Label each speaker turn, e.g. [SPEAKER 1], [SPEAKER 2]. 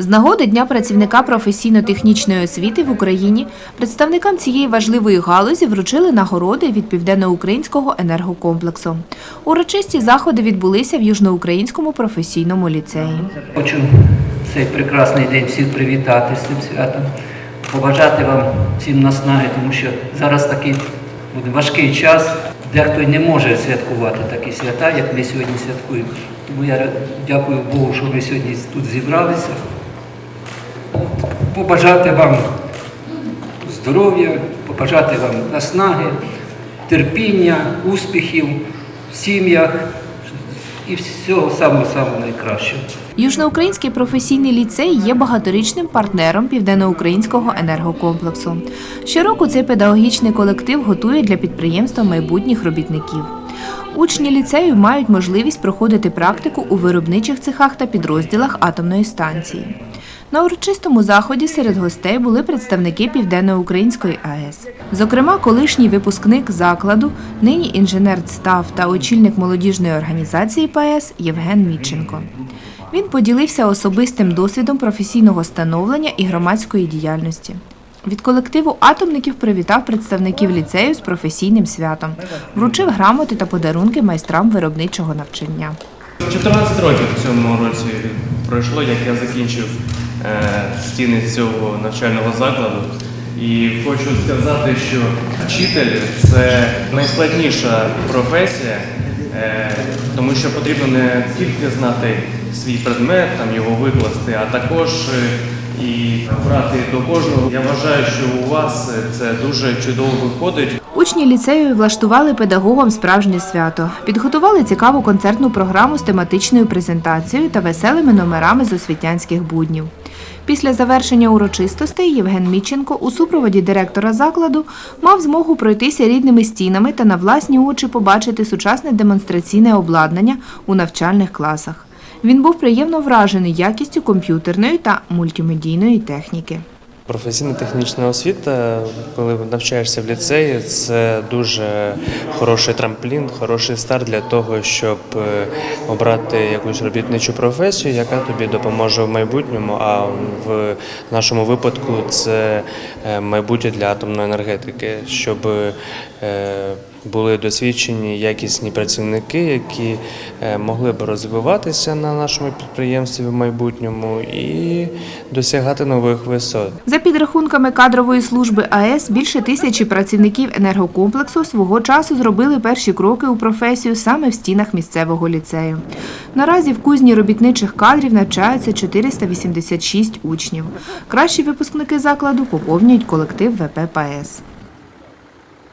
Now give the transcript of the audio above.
[SPEAKER 1] З нагоди Дня працівника професійно-технічної освіти в Україні представникам цієї важливої галузі вручили нагороди від Південноукраїнського енергокомплексу. Урочисті заходи відбулися в Южноукраїнському професійному ліцеї.
[SPEAKER 2] Хочу цей прекрасний день всіх привітати з цим святом, побажати вам всім наснаги, тому що зараз такий буде важкий час. Дехто й не може святкувати такі свята, як ми сьогодні святкуємо. Тому я дякую Богу, що ми сьогодні тут зібралися. Побажати вам здоров'я, побажати вам наснаги, терпіння, успіхів в сім'ях і всього самого-самого найкращого.
[SPEAKER 1] Южноукраїнський професійний ліцей є багаторічним партнером Південноукраїнського енергокомплексу. Щороку цей педагогічний колектив готує для підприємства майбутніх робітників. Учні ліцею мають можливість проходити практику у виробничих цехах та підрозділах атомної станції. На урочистому заході серед гостей були представники Південноукраїнської АЕС. Зокрема, колишній випускник закладу, нині інженер ЦТАВ та очільник молодіжної організації ПАЕС Євген Мітченко. Він поділився особистим досвідом професійного становлення і громадської діяльності. Від колективу атомників привітав представників ліцею з професійним святом, вручив грамоти та подарунки майстрам виробничого навчання.
[SPEAKER 3] 14 років в цьому році пройшло, як я закінчив стіни цього навчального закладу. І хочу сказати, що вчитель це найскладніша професія, е, тому що потрібно не тільки знати свій предмет, там його викласти, а також е, і брати до кожного. Я вважаю, що у вас це дуже чудово виходить.
[SPEAKER 1] Учні ліцею влаштували педагогам справжнє свято, підготували цікаву концертну програму з тематичною презентацією та веселими номерами з освітянських буднів. Після завершення урочистостей Євген Міченко у супроводі директора закладу мав змогу пройтися рідними стінами та на власні очі побачити сучасне демонстраційне обладнання у навчальних класах. Він був приємно вражений якістю комп'ютерної та мультимедійної техніки.
[SPEAKER 4] Професійно-технічна освіта, коли навчаєшся в ліцеї, це дуже хороший трамплін, хороший старт для того, щоб е, обрати якусь робітничу професію, яка тобі допоможе в майбутньому. А в нашому випадку це е, майбутнє для атомної енергетики, щоб е, були досвідчені якісні працівники, які е, могли б розвиватися на нашому підприємстві в майбутньому і досягати нових висот.
[SPEAKER 1] За підрахунками кадрової служби АЕС, більше тисячі працівників енергокомплексу свого часу зробили перші кроки у професію саме в стінах місцевого ліцею. Наразі в кузні робітничих кадрів навчаються 486 учнів. Кращі випускники закладу поповнюють колектив ВП ПАЕС.